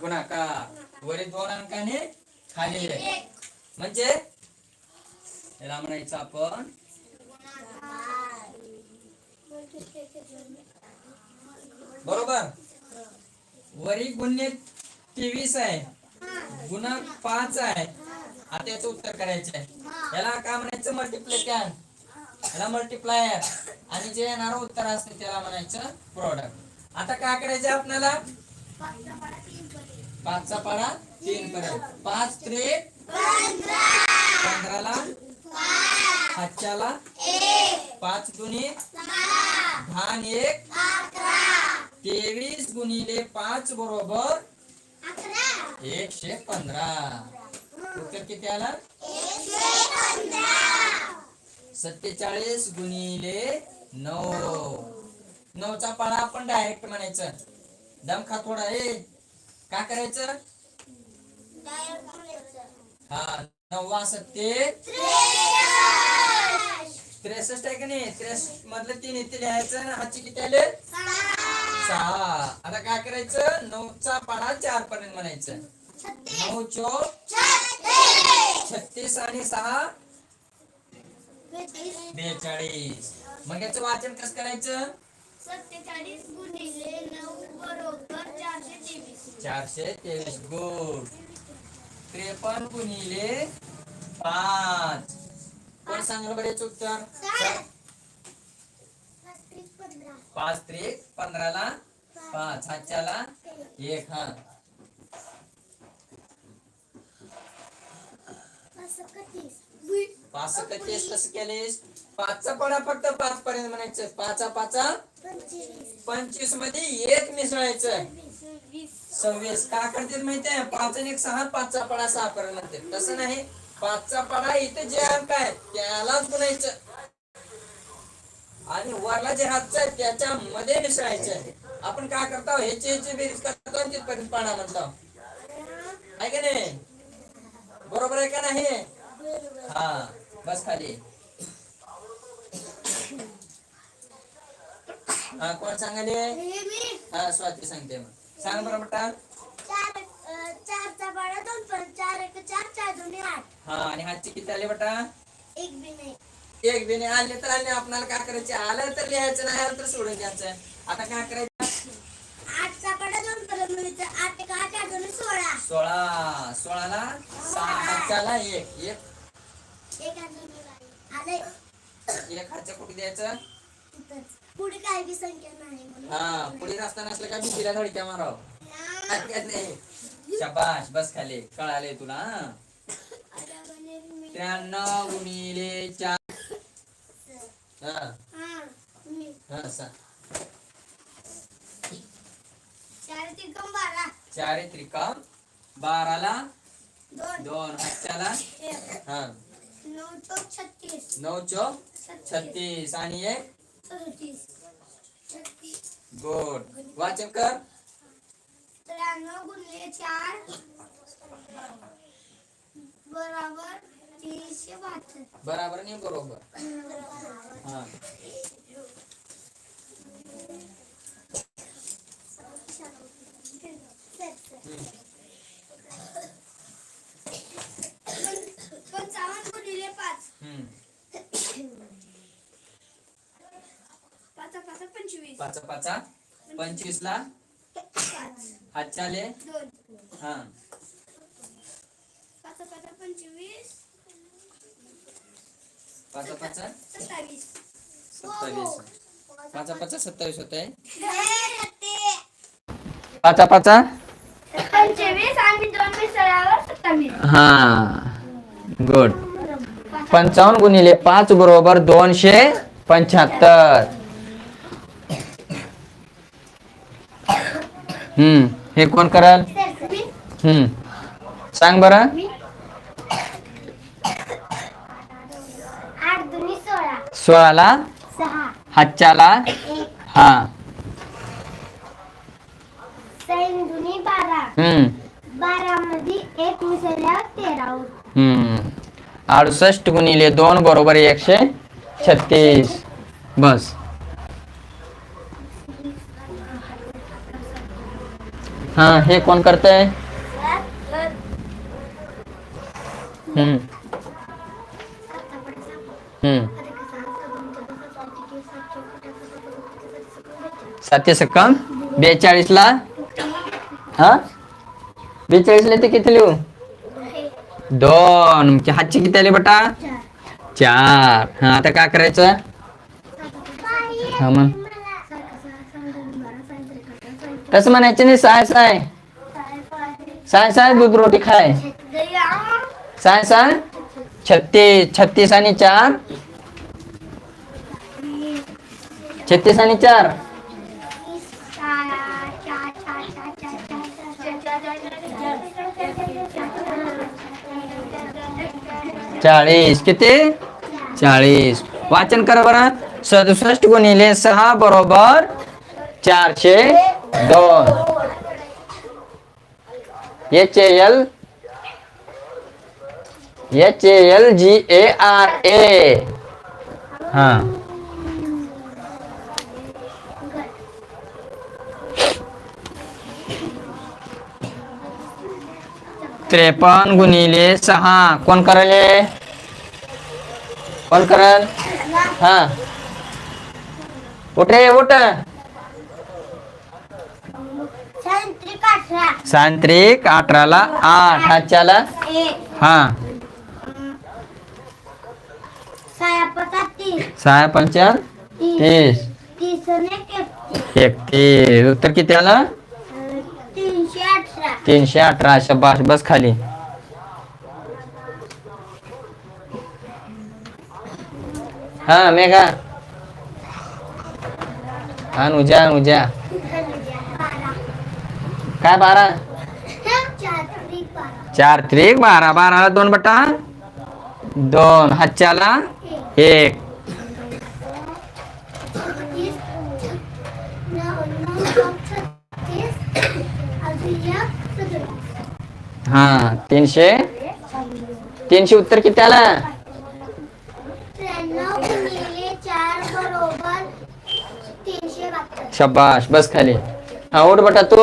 गुणाकार वरील दोन अंकाने खाली म्हणजे? याला म्हणायचं आपण बरोबर? वरी गुन्हे तेवीस आहे. गुन्हा पाच आहे. आता याचं उत्तर करायचं आहे. याला काय म्हणायचं? मल्टिप्लिकॅन याला मल्टिप्लायर आणि जे येणार उत्तर असते त्याला म्हणायचं प्रोडक्ट आता काय करायचं आपल्याला? पाचचा पाडा तीन पर्यंत पाच त्रे. पंधराला. पाचच्याला पाच गुणी. दहा एक. तेवीस गुणिले पाच बरोबर एकशे पंधरा. उत्तर किती आला? सत्तेचाळीस गुणिले नऊ. नऊचा पाडा आपण डायरेक्ट म्हणायचं. दम खा थोडा ए. काय करायचं? हा नववा सत्ते त्रेसष्ट आहे का नाही? त्रेसष्ट मधलं तीन इथे लिहायचं आणि हाची किती आले? सहा. आता काय करायचं? नऊचा पाडा चार पर्यंत म्हणायचं. नऊ चो छत्तीस आणि सहा. बेचाळीस. मग याचं वाचन कसं करायचं? सत्तेचाळीस गुणिले नऊ. चारशे तेवीस. गुड त्रेपन्न गुणिले पाच. कोण सांगलं बरे याचं पाच त्रिक पंधराला पाच. हातच्याला एक हा. पाच सत्तेचाळीस कसं केलीस? पाचचा पडा फक्त पाच पर्यंत म्हणायचं. पाचा पाचा पंचवीसमध्ये एक मिसळायचं. सव्वीस. का करते माहितीये पाच आणि एक सहा पाचचा पडा सहा पर्यंत म्हणते तसं नाही. पाचचा पडा इथे जे अंक आहे त्यालाच गुणायचं. आणि वरला जे हातचं आहे त्याच्या मध्ये मिसळायचं आपण काय करतो? ह्याची ह्याची बेरीज करतो आणि तिथपर्यंत पाडा म्हणतो. आहे का नाही? बरोबर आहे का नाही? हा. बस खाली. हा कोण सांगाले हा स्वाती सांगते मग. सांग बरं बेटा चारचा पाडा दोन पण चार एक चार चार दोन्ही आठ. हा आणि हातची किती आले बेटा एक बी नाही. एक बिने आले तर आले. आपल्याला काय करायचे? आलं तर लिहायचं नाही आलं तर सोडून द्यायचं. आता काय करायचं? आठचा पाडा दोन म्हणजे आठ एक आठ आठ दोन्ही सोळा. सोळा. सोळाला सहा हातच्याला एक. एक. एक आठ दोन्ही आले एक हातच्या कुठे द्यायचं? पुढे काय बी संख्या नाही हा पुढे रस्ता नसलं का भीतीला धडक्या माराव? शाबाश बस खाली. कळाले तुला त्र्याण्णव गुणिले चार. हा. हा. हा त्रिकम बारा. बाराला दोन. दोन. हातच्याला एक. हा. नऊ चौक छत्तीस. नऊ चौक छत्तीस. आणि एक? गोड वाचन कर त्र्याण्णव गुणिले चार बरोबर तीनशे बहात्तर बराबर नाही बरोबर हा पंचावन्न गुणिले पाच हम्म पाचा पाचा पंचवीस. पाचा पाचा. पंचवीस ला हातच्याले हा. पाचा पाचा पंचवीस. पाचा पाचा? सत्तावीस. सत्तावीस. पाचा पाचा सत्तावीस होत आहे पाचा पाचा? पंचवीस आणि दोन मिसळ्यावर सत्तावीस. हा. गुड. पंचावन्न गुणिले पाच बरोबर दोनशे पंच्याहत्तर. हम्म हे कोण कराल? हम्म. सांग बरं. सोळाला? हातच्याला? हा. हम्म. हम्म. अडुसष्ट गुणिले दोन बरोबर एकशे छत्तीस. बस. हा हे कोण करतंय हम्म। हम्म। सातशे सक्कम बेचाळीस ला? हा? बेचाळीस ला? ते किती लिहू दोन म्हणजे हातचे किती आले बटा? चार। हा आता काय करायचं? हा मग तसं म्हणायचं नाही साय साय. साय साय दूध रोटी खाय. साय साय. छत्तीस छत्तीस आणि चार. छत्तीस आणि चार. चाळीस. किती? चाळीस. वाचन करा बरं. सदुसष्ट गुणिले सहा बरोबर चारशे दोन H L H L G A R A हा। त्रेपन्न गुणिले सहा. कोण करले कोण करल? हा. उठ उठ. सांत्रिक अठराला आठ. हातच्याला एक. हा. सहा पंचा तीस. एकतीस. उत्तर किती आलं तीनशे अठरा. शबाश बस खाली. हा मेघा. अनुजा अनुजा बारा काय बारा? चार त्रिक बारा. बाराला दोन बटा? दोन. हातच्याला? एक. हा तीनशे? तीनशे उत्तर किती आला? शबाश बस खाली. हा उठ बटा तू.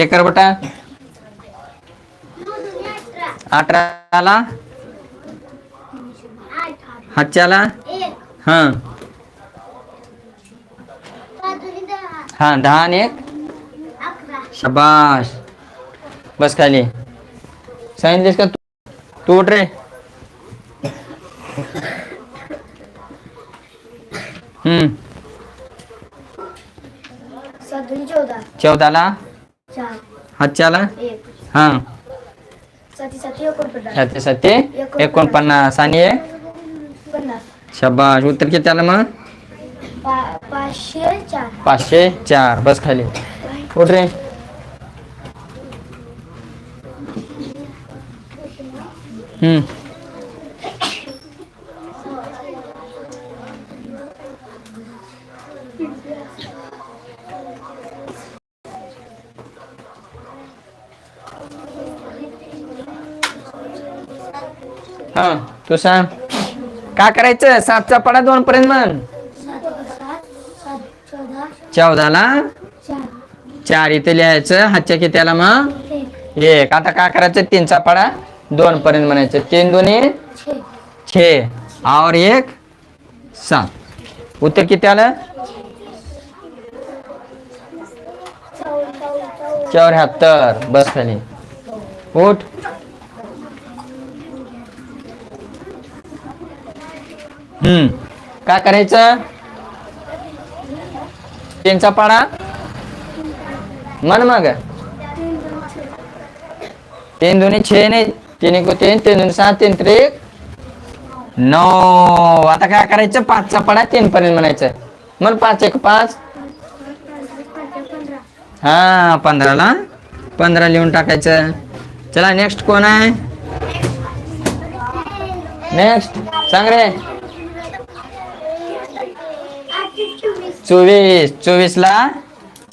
हे कर बटा। नऊ दुनी अठरा अठराला आठ हातच्याला एक। हा। पाच दुनी दहा हा दहा आणि एक। अकरा शबाश। बस खाली। सांगितलीस का तू तू उठ रे हम्म। सात दुनी चौदा चौदाला चार. हातच्याला? एक. हा. साती साती एकोणपन्नास. आणि शबाश उत्तर किती आलं मग? पा पाचशे चार. पाचशे चार. बस खाली. उठ रे. हम्म. हा तू सांग. काय करायचं? सातचा पडा दोन पर्यंत म्हण. चौदाला? चार इथे लिहायचं. हातच्या कित्याला मग? एक. आता काय करायचं? तीनचा पडा दोन पर्यंत म्हणायचं. तीन दोन्ही? छे. और एक सात. उत्तर किती आलं चौऱ्याहत्तर. बस खाली उठ. हम्म. काय करायचं? तीनचा पाडा. मन मग. तीन दोन्ही छे नाही. तीन एक तीन तीन दोन सात तीन त्रिक. नऊ. आता काय करायचं? पाचचा पाडा तीन पर्यंत म्हणायचं. मग पाच एक पाच. हा पंधराला. पंधरा लिहून टाकायचं. चला नेक्स्ट कोण आहे? नेक्स्ट सांग रे. चोवीस चोवीस ला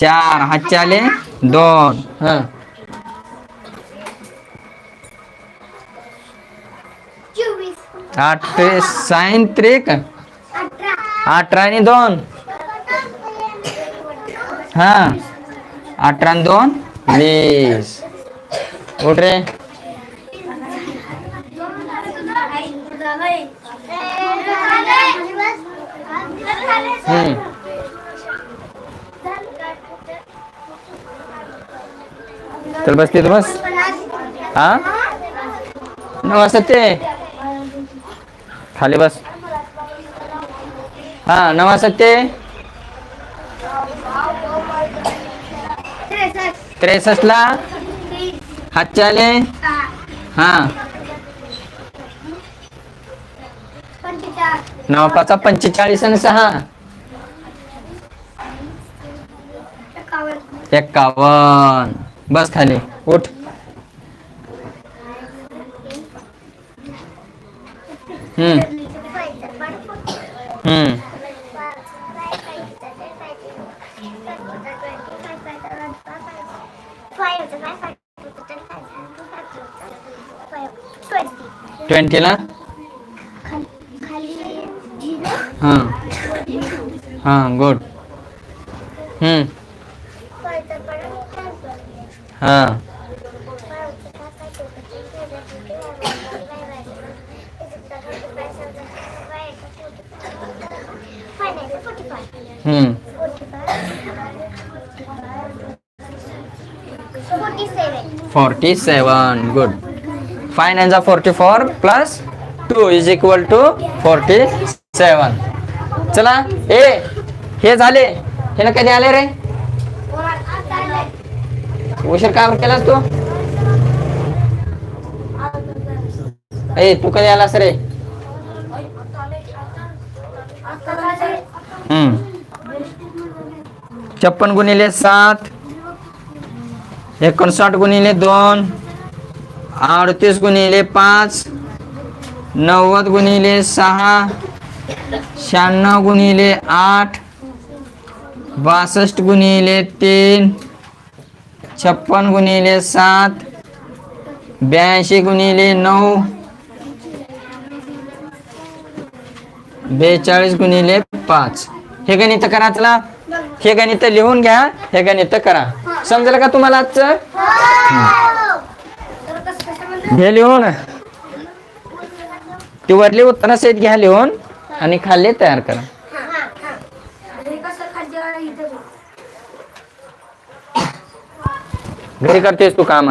चार हातचे आले दोन. हा. आठ साईन त्रिक अठरा. अठरा आणि दोन. हा. अठरा आणि दोन वीस. उठ रे. हम्म. चल बस तिथं बस हा नवा सत्य खाली बस हा नवा सत्य त्रेसष्ट ला हातचे आले हा नवा पाचा पंचेचाळीस आणि सहा एक्कावन्न बस खाली उठ. हम्म. हम्म. ट्वेंटीला हां. हां गुड. हम्म. हा. हम्म. Forty seven good five nine forty four plus two is equal to forty seven चला ए हे झाले. हे ना कधी आले रे? उशीर का केलास तू? ए तू कधी आलास रे? छप्पन गुणिले सात एकोणसाठ गुणिले दोन अडतीस गुणिले पाच नव्वद गुणिले सहा शहाण्णव गुणिले आठ बासष्ट गुणिले तीन छप्पन गुणिले सात ब्याऐंशी गुणिले नऊ बेचाळीस गुणिले पाच. हे गणित करा चला हे गणित लिहून घ्या हे गणित करा. समजेल का तुम्हाला आजचं? हे लिहून. ती वरली उत्तर सहित घ्या लिहून आणि खाल्ले तयार करा. घरी करतेस तू काम?